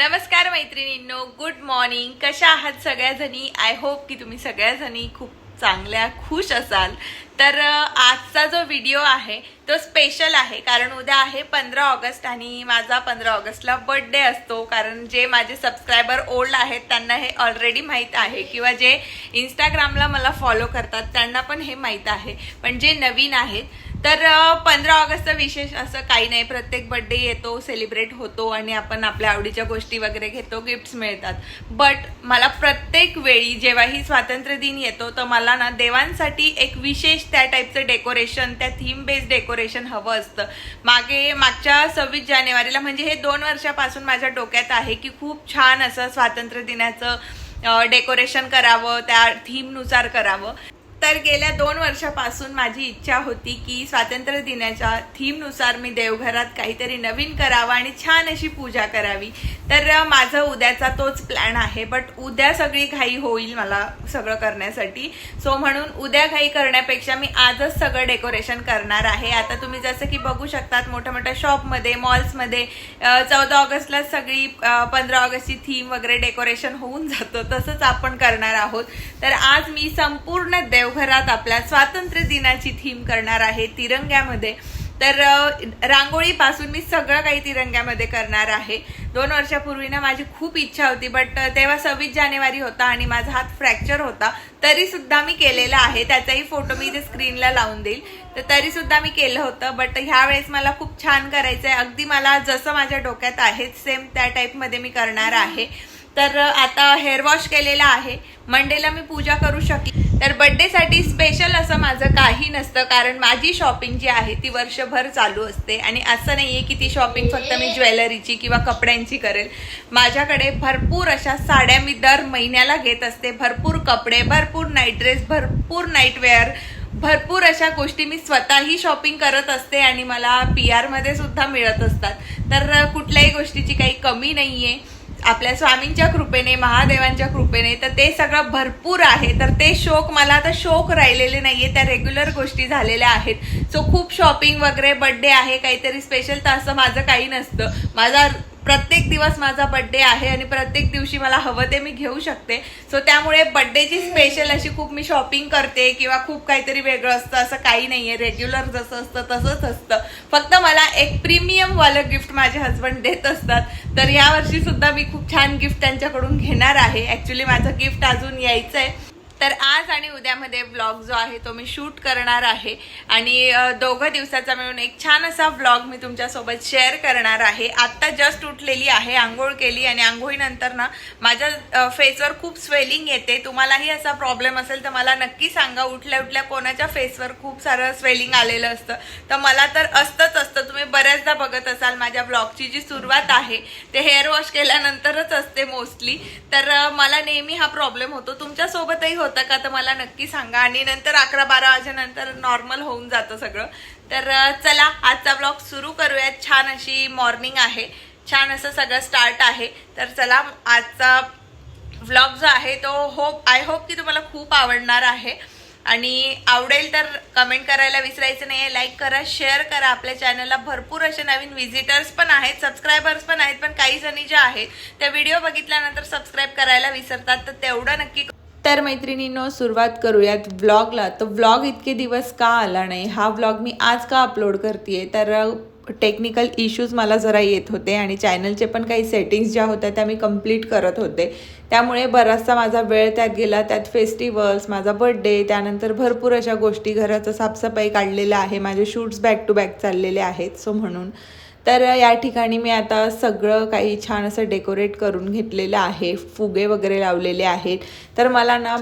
नमस्कार मैत्रिणींनो good morning कशा आहात सगळ्याजणी? आय होप की तुम्ही सगळ्याजणी खूप चांगल्या खुश असाल. तर आजचा जो व्हिडिओ आहे तो स्पेशल आहे. कारण उद्या आहे पंधरा ऑगस्ट आणि माझा पंधरा ऑगस्टला बर्थडे असतो. कारण जे माझे सबस्क्रायबर ओल्ड आहेत त्यांना हे ऑलरेडी माहीत आहे. किंवा जे इंस्टाग्रामला मला फॉलो करतात त्यांना पण हे माहीत आहे. पण जे नवीन आहेत तर पंधरा ऑगस्टचं विशेष असं काही नाही. प्रत्येक बर्थडे येतो सेलिब्रेट होतो आणि आपण आपल्या आवडीच्या गोष्टी वगैरे घेतो गिफ्ट्स मिळतात. बट मला प्रत्येक वेळी जेव्हाही स्वातंत्र्य दिन येतो तर मला ना देवांसाठी एक विशेष त्या टाईपचं डेकोरेशन त्या थीम बेस्ड डेकोरेशन हवं असतं. मागे मागच्या सव्वीस जानेवारीला म्हणजे हे दोन वर्षापासून माझ्या डोक्यात आहे की खूप छान असं स्वातंत्र्य दिनाचं डेकोरेशन करावं त्या थीमनुसार करावं. तर गेल्या दोन वर्षापासून माझी इच्छा होती की स्वातंत्र्य दिनाच्या थीमनुसार मी देवघरात काहीतरी नवीन करावं आणि छान अशी पूजा करावी. तर माझा माझं उद्याचा तोच प्लॅन आहे बट उद्या सगळी घाई होईल मला सगळं करण्यासाठी. सो म्हणून उद्या घाई करण्यापेक्षा मी आजच सगळं डेकोरेशन करणार आहे. आता तुम्ही जसं की बघू शकतात मोठ्या मोठ्या शॉपमध्ये मॉल्समध्ये चौदा ऑगस्टला सगळी पंधरा ऑगस्टची थीम वगैरे डेकोरेशन होऊन जातं. तसंच आपण करणार आहोत. तर आज मी संपूर्ण देव देवघरात आपल्या स्वातंत्र्य दिनाची थीम करणार आहे तिरंग्यामध्ये. तर रांगोळीपासून मी सगळं काही तिरंग्यामध्ये करणार आहे. दोन वर्षापूर्वी ना माझी खूप इच्छा होती बट तेव्हा सव्वीस जानेवारी होता आणि माझा हात फ्रॅक्चर होता. तरी सुद्धा मी केलेला आहे. त्याचाही फोटो मी इथे स्क्रीनला लावून देईल. तर तरी सुद्धा मी केलं होतं बट ह्या वेळेस मला खूप छान करायचं आहे अगदी मला जसं माझ्या डोक्यात आहे सेम त्या टाईपमध्ये मी करणार आहे. तर आता हेअर वॉश केलेला आहे. मंडेला मी पूजा करू शकेन तर बड्डेसाठी स्पेशल असं माझं काही नसतं कारण माझी शॉपिंग जी आहे ती वर्षभर चालू असते. आणि असं नाही आहे की ती शॉपिंग फक्त मी ज्वेलरीची किंवा कपड्यांची करेल. माझ्याकडे भरपूर अशा साड्या मी दर महिन्याला घेत असते. भरपूर कपडे भरपूर नाईट ड्रेस भरपूर नाईटवेअर भरपूर अशा गोष्टी मी स्वतःही शॉपिंग करत असते आणि मला पी आरमध्ये सुद्धा मिळत असतात. तर कुठल्याही गोष्टीची काही कमी नाही आहे आपल्या स्वामींच्या कृपेने महादेवांच्या कृपेने तर ते सगळं भरपूर आहे. तर ते शोक मला आता शोक राहिलेले नाहीये. त्या रेग्युलर गोष्टी झालेल्या आहेत. सो खूप शॉपिंग वगैरे बड्डे आहे काहीतरी स्पेशल तर असं माझं काही नसतं. माझा प्रत्येक दिवस माझा बर्थडे आहे आणि प्रत्येक दिवशी मला हवं ते मी घेऊ शकते. सो त्यामुळे बर्थडेची स्पेशल अशी खूप मी शॉपिंग करते किंवा खूप काहीतरी वेगळं असतं असं काही नाहीये. रेग्युलर जसं असतं तसंच असतं. फक्त मला एक प्रीमियम वालं गिफ्ट माझे हस्बंड देत असतात. तर या वर्षी सुद्धा मी खूप छान गिफ्ट त्यांच्याकडून घेणार आहे. ऍक्च्युली माझं गिफ्ट अजून यायचं आहे तर आज आणि उद्यामध्ये ब्लॉग जो आहे तो मी शूट करणार आहे. आणि दोघं दिवसाचा मिळून एक छान असा ब्लॉग मी तुमच्यासोबत शेअर करणार आहे. आत्ता जस्ट उठलेली आहे आंघोळ केली आणि आंघोळीनंतर ना माझ्या फेसवर खूप स्वेलिंग येते. तुम्हालाही असा प्रॉब्लेम असेल तर मला नक्की सांगा उठल्या उठल्या कोणाच्या फेसवर खूप सारं स्वेलिंग आलेलं असतं. तर मला तर असतंच असतं. तुम्ही बऱ्याचदा बघत असाल माझ्या ब्लॉगची जी सुरुवात आहे ते हेअर वॉश केल्यानंतरच असते मोस्टली तर मला नेहमी हा प्रॉब्लेम होतो. तुमच्यासोबतही होतो. होतं का तर मला नक्की सांगा. आणि नंतर अकरा बारा वाजेनंतर नॉर्मल होऊन जातं सगळं. तर चला आजचा ब्लॉग सुरू करूयात. छान अशी मॉर्निंग आहे. छान असं सगळं स्टार्ट आहे. तर चला आजचा व्लॉग जो आहे तो होप आय होप की तुम्हाला खूप आवडणार आहे. आणि आवडेल तर कमेंट करायला विसरायचं नाही आहे लाईक करा शेअर करा. आपल्या चॅनलला भरपूर असे नवीन व्हिजिटर्स पण आहेत. सबस्क्रायबर्स पण आहेत. पण काही जणी ज्या आहेत त्या व्हिडिओ बघितल्यानंतर सबस्क्राईब करायला विसरतात. तर तेवढं नक्की तर मैत्रिणींनो सुरुवात करूयात व्लॉगला तर व्लॉग इतके दिवस का आला नाही? हा व्लॉग मी आज का अपलोड करते तर टेक्निकल इश्यूज मला जरा येत होते आणि चॅनलचे पण काही सेटिंग्स ज्या होत्या त्या मी कंप्लीट करत होते. त्यामुळे बराचसा माझा वेळ त्यात गेला. त्यात फेस्टिवल्स माझा बर्थडे त्यानंतर भरपूर अशा गोष्टी घराचं साफसफाई काढलेलं आहे. माझे शूट्स बॅक टू बॅक चाललेले आहेत सो म्हणून. तर या ठिकाणी मी आता सगळं काही छान असं डेकोरेट करून घेतलेलं आहे फुगे वगैरे लावलेले आहेत. तर मला ना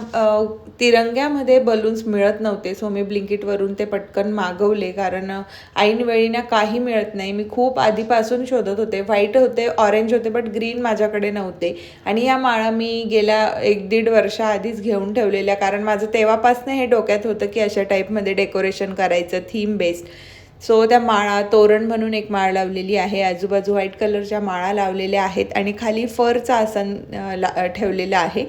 तिरंग्यामध्ये बलून्स मिळत नव्हते सो मी ब्लिंकिटवरून ते पटकन मागवले. कारण ऐनवेळी ना काही मिळत नाही. मी खूप आधीपासून शोधत होते. व्हाईट होते ऑरेंज होते बट ग्रीन माझ्याकडे नव्हते. आणि या माळा मी गेल्या एक दीड वर्षाआधीच घेऊन ठेवलेल्या. कारण माझं तेव्हापासून हे डोक्यात होतं की अशा टाईपमध्ये डेकोरेशन करायचं थीम बेस्ड सो त्या माळा तोरण म्हणून एक माळ लावलेली आहे. आजूबाजू व्हाईट कलरच्या माळा लावलेल्या आहेत आणि खाली फरचं आसन ला ठेवलेलं आहे.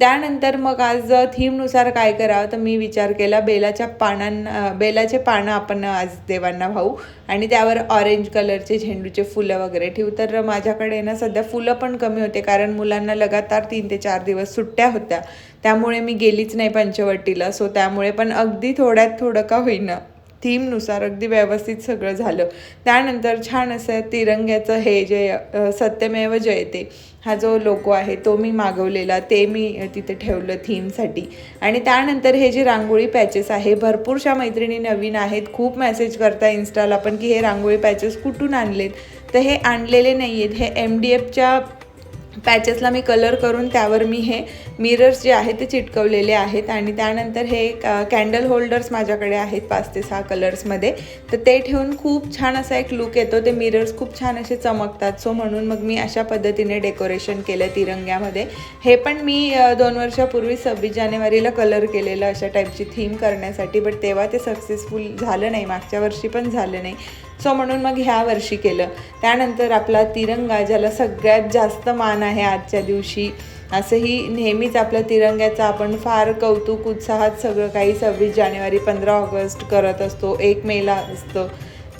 त्यानंतर मग आज थीमनुसार काय करावं तर मी विचार केला बेलाच्या पानांना बेलाचे पानं आपण आज देवांना वाहू आणि त्यावर ऑरेंज कलरचे झेंडूचे फुलं वगैरे ठेवू. तर माझ्याकडे ना सध्या फुलं पण कमी होते कारण मुलांना लगातार तीन ते चार दिवस सुट्ट्या होत्या. त्यामुळे मी गेलीच नाही पंचवटीला. सो त्यामुळे पण अगदी थोड्यात थोडं का होईना. थीमनुसार अगदी व्यवस्थित सगळं झालं. त्यानंतर छान असं तिरंग्याचं हे जे सत्यमेव जयते हा जो लोगो आहे तो मी मागवलेला ते मी तिथे ठेवलं थीमसाठी. आणि त्यानंतर हे जे रांगोळी पॅचेस आहे भरपूरशा मैत्रिणी नवीन आहेत खूप मेसेज करता इन्स्टाला पण की हे रांगोळी पॅचेस कुठून आणलेत? तर हे आणलेले नाही आहेत हे एम डी एफच्या पॅचेसला मी कलर करून त्यावर मी हे मिरर्स जे आहेत ते चिटकवलेले आहेत आणि त्यानंतर हे कॅन्डल होल्डर्स माझ्याकडे आहेत पाच ते सहा कलर्समध्ये तर ते ठेवून खूप छान असा एक लुक येतो. ते मिरर्स खूप छान असे चमकतात. सो म्हणून मग मी अशा पद्धतीने डेकोरेशन केलं तिरंग्यामध्ये. हे पण मी दोन वर्षापूर्वी सव्वीस जानेवारीला कलर केलेलं अशा टाईपची थीम करण्यासाठी बट तेव्हा ते सक्सेसफुल झालं नाही. मागच्या वर्षी पण झालं नाही. सो म्हणून मग ह्या वर्षी केलं. त्यानंतर आपला तिरंगा ज्याला सगळ्यात जास्त मान आहे आजच्या दिवशी असंही नेहमीच आपल्या तिरंग्याचं आपण फार कौतुक उत्साहात सगळं काही सव्वीस जानेवारी पंधरा ऑगस्ट करत असतो. एक मेला असतं.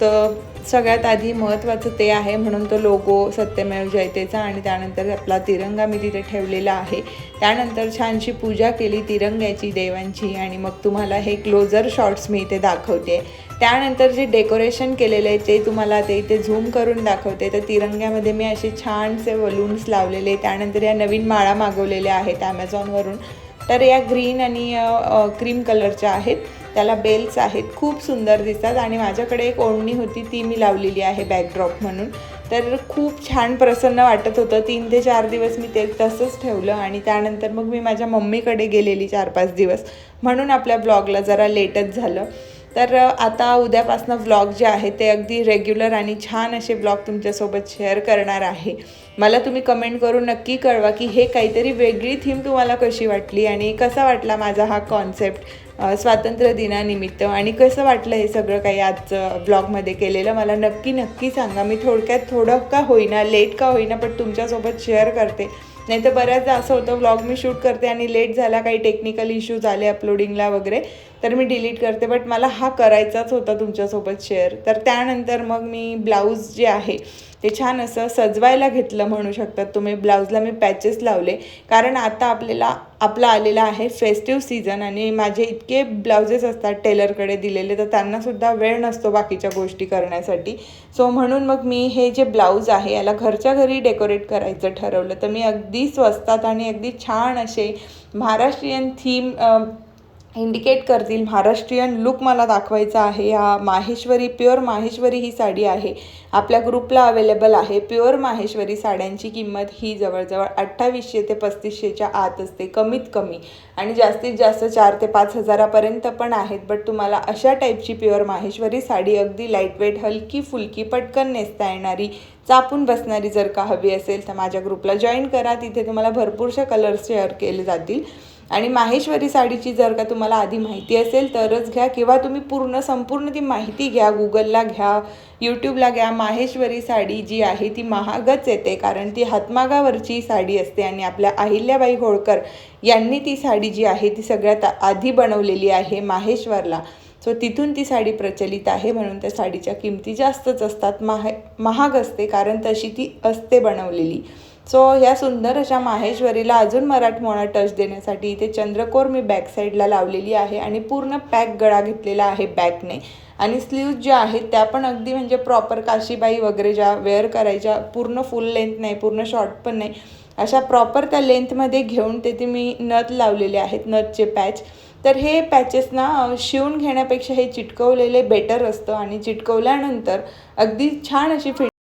तर सगळ्यात आधी महत्त्वाचं ते आहे म्हणून तो लोगो सत्यमेव जयतेचा आणि त्यानंतर आपला तिरंगा मी तिथे ठेवलेला आहे. त्यानंतर छानशी पूजा केली तिरंग्याची देवांची आणि मग तुम्हाला हे क्लोजर शॉट्स मी इथे दाखवते. त्यानंतर जे डेकोरेशन केलेलं आहे ते तुम्हाला ते इथे झूम करून दाखवते. तर तिरंग्यामध्ये मी असे छानसे बलून्स लावलेले. त्यानंतर या नवीन माळा मागवलेल्या आहेत ॲमेझॉनवरून तर या ग्रीन आणि क्रीम कलरच्या आहेत. त्याला बेल्स आहेत खूप सुंदर दिसतात आणि माझ्याकडे एक ओढणी होती ती मी लावलेली आहे बॅकड्रॉप म्हणून. तर खूप छान प्रसन्न वाटत होतं. तीन ते चार दिवस मी ते तसंच ठेवलं आणि त्यानंतर मग मी माझ्या मम्मीकडे गेलेली चार पाच दिवस. म्हणून आपल्या ब्लॉगला जरा लेटच झालं. तर आता उद्यापासनं व्लॉग जे आहे ते अगदी रेग्युलर आणि छान असे ब्लॉग तुमच्यासोबत शेअर करणार आहे. मला तुम्ही कमेंट करून नक्की कळवा की हे काहीतरी वेगळी थीम तुम्हाला कशी वाटली आणि कसा वाटला माझा हा कॉन्सेप्ट स्वातंत्र्य दिनानिमित्त. आणि कसं वाटलं हे सगळं काही आजचं ब्लॉगमध्ये केलेलं? मला नक्की नक्की सांगा. मी थोडक्यात थोडं का होईना लेट का होईना पण तुमच्यासोबत शेअर करते. नाही तर बऱ्याचदा असं होतं व्लॉग मी शूट करते आणि लेट झाला काही टेक्निकल इश्यूज आले अपलोडिंगला वगैरे तर मी डिलीट करते. बट मला हा करायचाच होता तुमच्यासोबत शेअर तर त्यानंतर मग मी ब्लाऊज जे आहे ते छान असं सजवायला घेतलं म्हणू शकतात तुम्ही. ब्लाऊजला मी पॅचेस लावले. कारण आता आपल्याला आपला आलेला आहे फेस्टिव्ह सीझन आणि माझे इतके ब्लाउजेस असतात टेलरकडे दिलेले तर त्यांनासुद्धा वेळ नसतो बाकीच्या गोष्टी करण्यासाठी. सो म्हणून मग मी हे जे ब्लाऊज आहे याला घरच्या घरी डेकोरेट करायचं ठरवलं. तर मी अगदी स्वस्तात आणि अगदी छान असे महाराष्ट्रीयन थीम इंडिकेट करतील महाराष्ट्रीयन लुक मला दाखवायचा आहे. हा माहेश्वरी प्युअर माहेश्वरी ही साडी आहे. आपल्या ग्रुपला अवेलेबल आहे. प्युअर माहेश्वरी साड्यांची किंमत ही जवळजवळ अठ्ठावीसशे ते पस्तीसशेच्या आत असते कमीत कमी. आणि जास्तीत जास्त चार ते पाच हजारापर्यंत पण आहेत. बट तुम्हाला अशा टाईपची प्युअर माहेश्वरी साडी अगदी लाईटवेट हलकी फुलकी पटकन नेसता येणारी चापून बसणारी जर का हवी असेल तर माझ्या ग्रुपला जॉईन करा. तिथे तुम्हाला भरपूरशा कलर्स शेअर केले जातील. आणि माहेश्वरी साडीची जर का तुम्हाला आधी माहिती असेल तरच घ्या किंवा तुम्ही पूर्ण संपूर्ण ती माहिती घ्या. गुगलला घ्या यूट्यूबला घ्या. माहेश्वरी साडी जी आहे ती महागच येते कारण ती हातमागावरची साडी असते आणि आपल्या अहिल्याबाई होळकर यांनी ती साडी जी आहे ती सगळ्यात आधी बनवलेली आहे माहेश्वरला. सो तिथून ती साडी प्रचलित आहे म्हणून त्या साडीच्या किमती जास्तच असतात. माहे महाग असते कारण तशी ती असते बनवलेली. सो ह्या सुंदर अशा माहेश्वरीला अजून मराठमोळा टच देण्यासाठी इथे चंद्रकोर मी बॅक साईडला लावलेली आहे आणि पूर्ण पॅक गळा घेतलेला आहे बॅकने आणि स्लीव्ज ज्या आहेत त्या पण अगदी म्हणजे प्रॉपर काशीबाई वगैरे ज्या वेअर करायच्या पूर्ण फुल लेंथ नाही पूर्ण शॉर्ट पण नाही. अशा प्रॉपर त्या लेंथमध्ये घेऊन तेथे मी नथ लावलेले आहेत नथचे पॅच तर हे पॅचेस ना शिवून घेण्यापेक्षा हे चिटकवलेले बेटर असतं आणि चिटकवल्यानंतर अगदी छान अशी फिट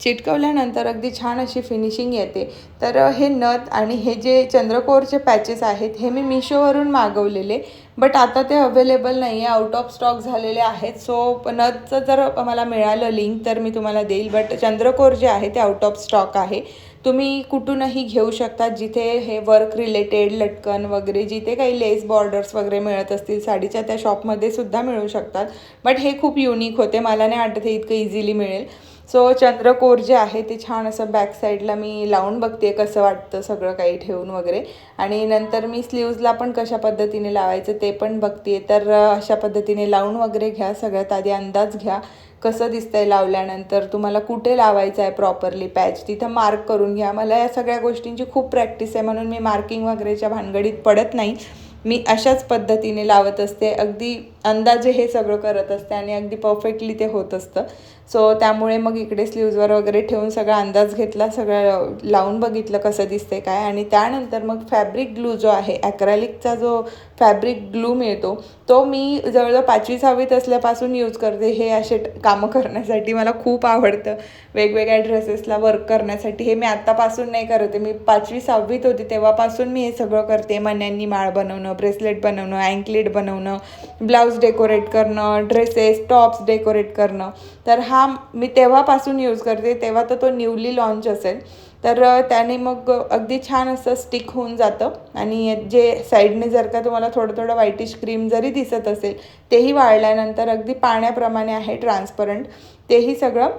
चिटकवल्यानंतर अगदी छान अशी फिनिशिंग येते. तर हे नथ आणि हे जे चंद्रकोरचे पॅचेस आहेत हे मी मिशोवरून मागवलेले. बट आता ते अवेलेबल नाही आहे आउट ऑफ स्टॉक झालेले आहेत. सो नथचं जर मला मिळालं लिंक तर मी तुम्हाला देईल. बट चंद्रकोर जे आहे ते आउट ऑफ स्टॉक आहे. तुम्ही कुठूनही घेऊ शकता. जिथे हे वर्क रिलेटेड लटकन वगैरे जिथे काही लेस बॉर्डर्स वगैरे मिळत असतील साडीच्या त्या शॉपमध्ये सुद्धा मिळू शकतात. बट हे खूप युनिक होते. मला नाही वाटत हे इतकं इझिली मिळेल. सो चंद्रकोर जे आहे ते छान असं बॅक साईडला मी लावून बघते कसं वाटतं सगळं काही ठेवून वगैरे. आणि नंतर मी स्लीव्जला पण कशा पद्धतीने लावायचं ते पण बघते. तर अशा पद्धतीने लावून वगैरे घ्या सगळ्यात आधी अंदाज घ्या कसं दिसतंय लावल्यानंतर तुम्हाला कुठे लावायचं आहे प्रॉपरली पॅच तिथं मार्क करून घ्या. मला या सगळ्या गोष्टींची खूप प्रॅक्टिस आहे म्हणून मी मार्किंग वगैरेच्या भानगडीत पडत नाही. मी अशाच पद्धतीने लावत असते. अगदी अंदाजे हे सगळं करत असते आणि अगदी परफेक्टली ते होत असतं. सो त्यामुळे मग इकडे स्लीव्जवर वगैरे ठेवून सगळा अंदाज घेतला सगळं लावून बघितलं कसं दिसते काय. आणि त्यानंतर मग फॅब्रिक ग्लू जो आहे ॲक्रॅलिकचा जो फॅब्रिक ग्लू मिळतो तो मी जवळजवळ पाचवी सहावीत असल्यापासून यूज करते. हे असे कामं करण्यासाठी मला खूप आवडतं. वेगवेगळ्या ड्रेसेसला वर्क करण्यासाठी. हे मी आत्तापासून नाही करते मी पाचवी सहावीत होती तेव्हापासून मी हे सगळं करते. मण्यांनी माळ बनवणं ब्रेसलेट बनवणं अँकलेट बनवणं ब्लाऊज डेकोरेट करणं ड्रेसेस टॉप्स डेकोरेट करणं. तर हा मी तेव्हापासून यूज करते तेव्हा तर तो न्यूली लॉन्च असेल. तर त्याने मग अगदी छान असं स्टिक होऊन जातं. आणि जे साईडने जर का तुम्हाला थोडं थोडं व्हाईटिश क्रीम जरी दिसत असेल तेही वाळल्यानंतर अगदी पाण्याप्रमाणे आहे ट्रान्सपरंट तेही सगळं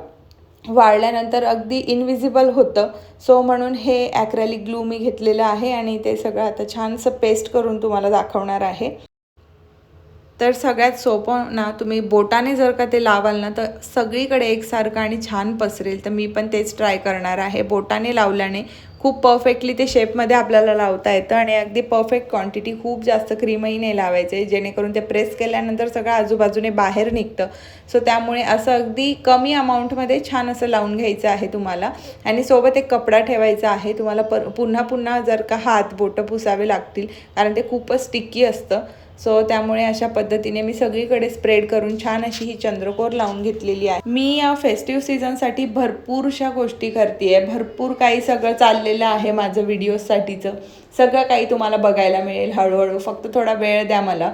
वाळल्यानंतर अगदी इनविजिबल होतं. सो म्हणून हे ॲक्रॅलिक ग्लू मी घेतलेलं आहे आणि ते सगळं आता छानसं पेस्ट करून तुम्हाला दाखवणार आहे. तर सगळ्यात सोपं ना तुम्ही बोटाने जर का ते लावाल ना तर सगळीकडे एकसारखं आणि छान पसरेल. तर मी पण तेच ट्राय करणार आहे. बोटाने लावल्याने खूप परफेक्टली ते शेपमध्ये आपल्याला लावता येतं आणि अगदी परफेक्ट क्वांटिटी खूप जास्त क्रीमही नाही लावायचे जेणेकरून ते प्रेस केल्यानंतर सगळं आजूबाजूने बाहेर निघतं. सो त्यामुळे असं अगदी कमी अमाऊंटमध्ये छान असं लावून घ्यायचं आहे तुम्हाला. आणि सोबत एक कपडा ठेवायचा आहे. तुम्हाला पर पुन्हा पुन्हा जर का हात बोटं पुसावे लागतील कारण ते खूपच स्टिकी असतं. सो त्यामुळे अशा पद्धतीने मी सगळीकडे स्प्रेड करून छान अशी ही चंद्रकोर लावून घेतलेली आहे. मी या फेस्टिव्ह सीझनसाठी भरपूरशा गोष्टी करते आहे भरपूर काही सगळं चाललेलं आहे माझं व्हिडिओसाठीचं सगळं काही तुम्हाला बघायला मिळेल हळूहळू. फक्त थोडा वेळ द्या मला.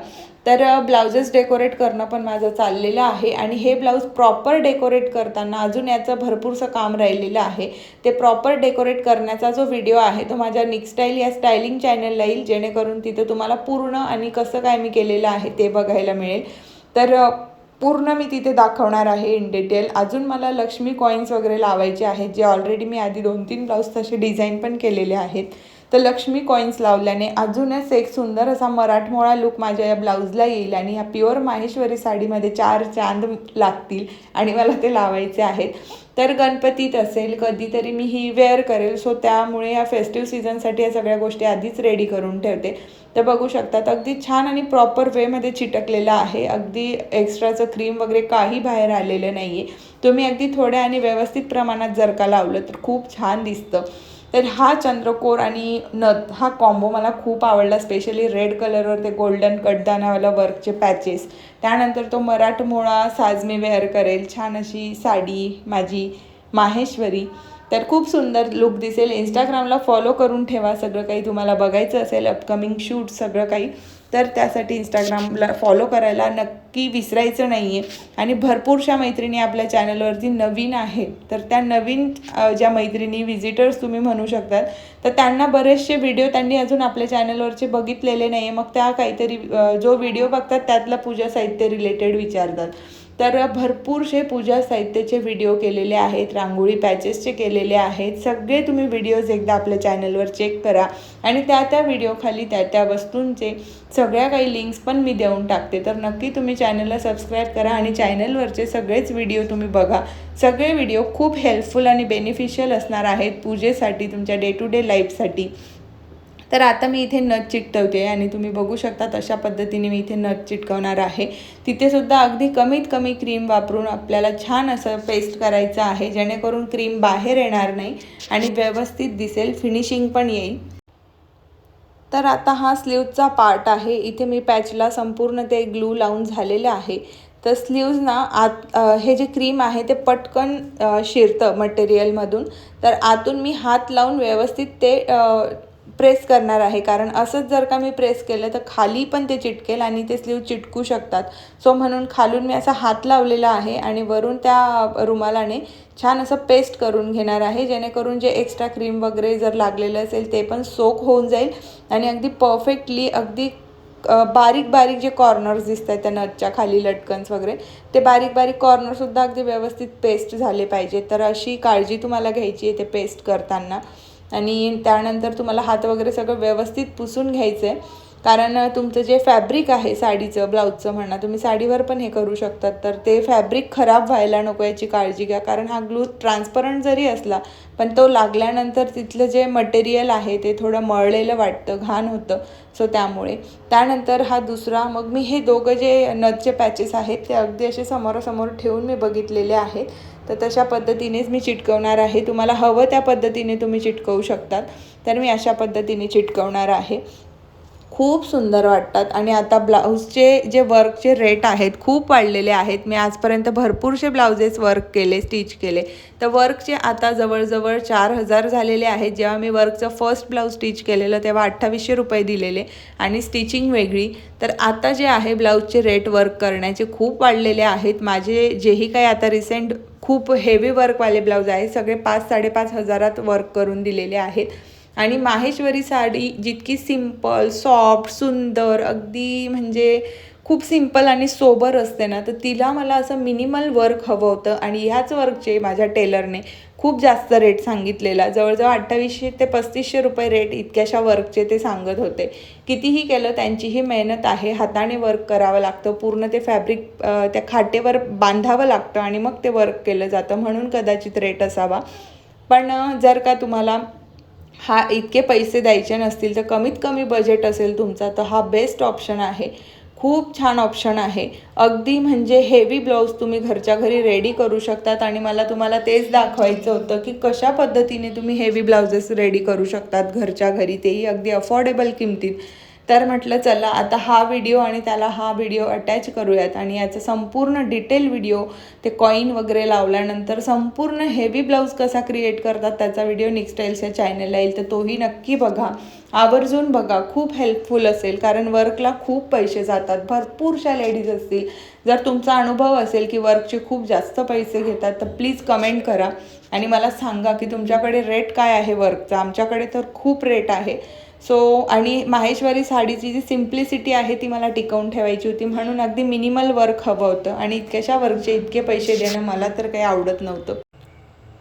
तर ब्लाउजेस डेकोरेट करणं पण माझं चाललेलं आहे आणि हे ब्लाऊज प्रॉपर डेकोरेट करताना अजून याचं भरपूरसं काम राहिलेलं आहे. ते प्रॉपर डेकोरेट करण्याचा जो व्हिडिओ आहे तो माझ्या निक स्टाईल या स्टायलिंग चॅनलला येईल जेणेकरून तिथं तुम्हाला पूर्ण आणि कसं काय मी केलेलं आहे ते बघायला मिळेल. तर पूर्ण मी तिथे दाखवणार आहे इन डिटेल. अजून मला लक्ष्मी कॉईन्स वगैरे लावायचे आहेत जे ऑलरेडी मी आधी दोन तीन ब्लाऊज तसे डिझाईन पण केलेले आहेत. तर लक्ष्मी कॉईन्स लावल्याने अजूनच एक सुंदर असा मराठमोळा लुक माझ्या या ब्लाऊजला येईल आणि ह्या प्युअर माहेश्वरी साडीमध्ये चार चांद लागतील आणि मला ते लावायचे आहेत. तर गणपतीत असेल कधीतरी मी ही वेअर करेल. सो त्यामुळे या फेस्टिव्ह सीझनसाठी या सगळ्या गोष्टी आधीच रेडी करून ठेवते. तर बघू शकतात अगदी छान आणि प्रॉपर वेमध्ये चिटकलेलं आहे. अगदी एक्स्ट्राचं क्रीम वगैरे काही बाहेर आलेलं नाही आहे तुम्ही अगदी थोड्या आणि व्यवस्थित प्रमाणात जर का लावलं तर खूप छान दिसतं. तर हा चंद्रकोर आणि नथ हा कॉम्बो मला खूप आवडला स्पेशली रेड कलरवर ते गोल्डन कटदानावाला वर्कचे पॅचेस त्यानंतर तो मराठमोळा साज मी वेअर करेल छान अशी साडी माझी माहेश्वरी. तर खूप सुंदर लुक दिसेल. इंस्टाग्रामला फॉलो करून ठेवा. सगळं काही तुम्हाला बघायचं असेल अपकमिंग शूट सगळं काही तर त्यासाठी इंस्टाग्रामला फॉलो करायला नक्की विसरायचं नाही आहे आणि भरपूरशा मैत्रिणी आपल्या चॅनलवरती नवीन आहेत. तर त्या नवीन ज्या मैत्रिणी व्हिजिटर्स तुम्ही म्हणू शकतात तर त्यांना बरेचसे व्हिडिओ त्यांनी अजून आपल्या चॅनलवरचे बघितलेले नाही आहे मग त्या काहीतरी जो व्हिडिओ बघतात त्यातला पूजा साहित्य रिलेटेड विचारतात. तर भरपूरसे पूजा साहित्याचे व्हिडिओ केलेले आहेत रांगोळी पॅचेसचे केलेले आहेत. सगळे तुम्ही व्हिडिओज एकदा आपल्या चॅनलवर चेक करा आणि त्या त्या व्हिडिओखाली त्या त्या वस्तूंचे सगळ्या काही लिंक्स पण मी देऊन टाकते. तर नक्की तुम्ही चॅनलला सबस्क्राईब करा आणि चॅनलवरचे सगळेच व्हिडिओ तुम्ही बघा. सगळे व्हिडिओ खूप हेल्पफुल आणि बेनिफिशियल असणार आहेत पूजेसाठी तुमच्या डे टू डे लाईफसाठी तर आता मी इथे नथ चिटकवते आणि तुम्ही बघू शकता तशा पद्धतीने मी इथे नथ चिटकवणार आहे. तिथेसुद्धा अगदी कमीत कमी क्रीम वापरून आपल्याला छान असं पेस्ट करायचं आहे जेणेकरून क्रीम बाहेर येणार नाही आणि व्यवस्थित दिसेल फिनिशिंग पण येईल. तर आता हा स्लीवचा पार्ट आहे. इथे मी पॅचला संपूर्ण ते ग्लू लावून झालेले आहे. तर स्लीव्ज ना आत हे जे क्रीम आहे ते पटकन शिरतं मटेरियलमधून तर आतून मी हात लावून व्यवस्थित ते प्रेस करणार आहे. कारण असंच जर का मी प्रेस केलं तर खाली पण ते चिटकेल आणि ते स्लीव चिटकू शकतात. सो म्हणून खालून मी असा हात लावलेला आहे आणि वरून त्या रुमालाने छान असं पेस्ट करून घेणार आहे. जेणेकरून जे एक्स्ट्रा क्रीम वगैरे जर लागलेलं असेल ते पण सोक होऊन जाईल आणि अगदी परफेक्टली अगदी बारीक बारीक जे कॉर्नर्स दिसत आहेत त्या नटच्या खाली लटकन्स वगैरे ते बारीक बारीक कॉर्नरसुद्धा अगदी व्यवस्थित पेस्ट झाले पाहिजे तर अशी काळजी तुम्हाला घ्यायची आहे ते पेस्ट करताना. आणि त्यानंतर तुम्हाला हात वगैरे सगळं व्यवस्थित पुसून घ्यायचं आहे कारण तुमचं जे फॅब्रिक आहे साडीचं ब्लाऊजचं म्हणा तुम्ही साडीवर पण हे करू शकतात. तर ते फॅब्रिक खराब व्हायला नको याची काळजी घ्या. कारण हा ग्लू ट्रान्सपरंट जरी असला पण तो लागल्यानंतर तिथलं जे मटेरियल आहे ते थोडं मळलेलं वाटतं घाण होतं. सो त्यामुळे. त्यानंतर हा दुसरा मग मी हे दोघं जे नथचे पॅचेस आहेत ते अगदी असे समोरासमोर ठेवून मी बघितलेले आहेत. तर तशा पद्धतीनेच मी चिटकवणार आहे. तुम्हाला हवं त्या पद्धतीने तुम्ही चिटकवू शकतात. तर मी अशा पद्धतीने चिटकवणार आहे. खूप सुंदर वाटतात. आणि आता ब्लाऊजचे जे वर्कचे रेट आहेत खूप वाढलेले आहेत. मी आजपर्यंत भरपूरसे ब्लाउजेस वर्क केले स्टिच केले. तर वर्कचे आता जवळजवळ चार हजार झालेले आहेत. जेव्हा मी वर्कचं फर्स्ट ब्लाऊज स्टिच केलेलं तेव्हा अठ्ठावीसशे रुपये दिलेले. आणि स्टिचिंग वेगळी. तर आता जे आहे ब्लाऊजचे रेट वर्क करण्याचे खूप वाढलेले आहेत. माझे जेही काही आता रिसेंट खूप हेवी वर्कवाले ब्लाऊज आहे सगळे पाच साडेपाच हजारात वर्क करून दिलेले आहेत. आणि माहेश्वरी साडी जितकी सिंपल सॉफ्ट सुंदर अगदी म्हणजे खूप सिंपल आणि सोबर असते ना तर तिला मला असं मिनिमल वर्क हवं होतं. आणि ह्याच वर्कचे माझ्या टेलरने खूप जास्त रेट सांगितलेला. जवळजवळ अठ्ठावीसशे ते पस्तीसशे रुपये रेट इतक्याशा वर्कचे ते सांगत होते. कितीही केलं त्यांचीही मेहनत आहे. हाताने वर्क करावं लागतं. पूर्ण ते फॅब्रिक त्या खाटेवर बांधावं लागतं आणि मग ते वर्क केलं जातं. म्हणून कदाचित रेट असावा. पण जर का तुम्हाला हा इतके पैसे द्यायचे नसतील तर कमीत कमी बजेट असेल तुमचा तर हा बेस्ट ऑप्शन आहे. खूप छान ऑप्शन आहे. अगदी म्हणजे हेवी ब्लाऊज तुम्ही घरच्या घरी रेडी करू शकतात आणि मला तुम्हाला तेच दाखवायचं होतं की कशा पद्धतीने तुम्ही हेवी ब्लाउजेस रेडी करू शकतात घरच्या घरी. तेही अगदी अफोर्डेबल किमतीत. तर म्हटलं चला आता हा व्हिडिओ आणि त्याला हा व्हिडिओ अटॅच करूयात आणि याचा संपूर्ण डिटेल व्हिडिओ ते कॉईन वगैरे लावल्यानंतर संपूर्ण हेवी ब्लाऊज कसा क्रिएट करतात त्याचा व्हिडिओ निक्स्टाईल्स या चॅनलला येईल तर तोही नक्की बघा. आवर्जून बघा खूप हेल्पफुल असेल कारण वर्कला खूप पैसे जातात. भरपूरशा लेडीज असतील. जर तुमचा अनुभव असेल की वर्कचे खूप जास्त पैसे घेतात तर प्लीज कमेंट करा. आणि मला सांगा की तुमच्याकडे रेट काय आहे वर्कचा? आमच्याकडे तर खूप रेट आहे. सो आणि माहेश्वरी साडीची जी सिम्प्लिसिटी आहे ती मला टिकवून ठेवायची होती. म्हणून अगदी मिनिमल वर्क हवं होतं आणि इतक्याशा वर्कचे इतके पैसे देणं मला तर काही आवडत नव्हतं.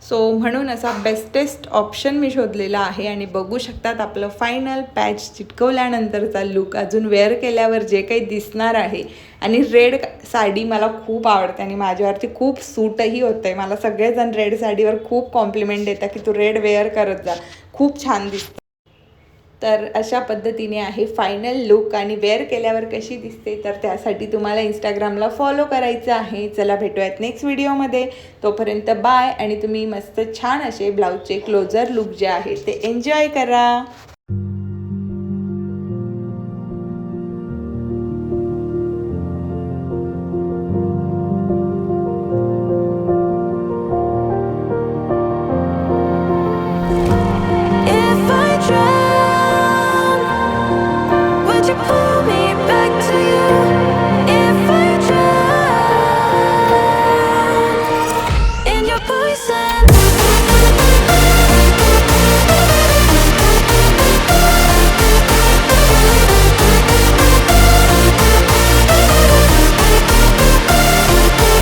सो म्हणून असा बेस्टेस्ट ऑप्शन मी शोधलेला आहे आणि बघू शकतात आपलं फायनल पॅच चिटकवल्यानंतरचा लुक अजून वेअर केल्यावर जे काही दिसणार आहे. आणि रेड साडी मला खूप आवडते आणि माझ्यावरती खूप सूटही होतं आहे मला सगळेजण रेड साडीवर खूप कॉम्प्लिमेंट देतात की तू रेड वेअर करत जा. खूप छान दिसतं. तर अशा पद्धतीने आहे फायनल लुक आणि वेअर केल्यावर कशी दिसते तर त्यासाठी तुम्हाला इंस्टाग्रामला फॉलो करायचं आहे. चला भेटूयात नेक्स्ट व्हिडिओमध्ये तोपर्यंत बाय आणि तुम्ही मस्त छान असे ब्लाऊजचे क्लोजर लुक जे आहे ते एन्जॉय करा.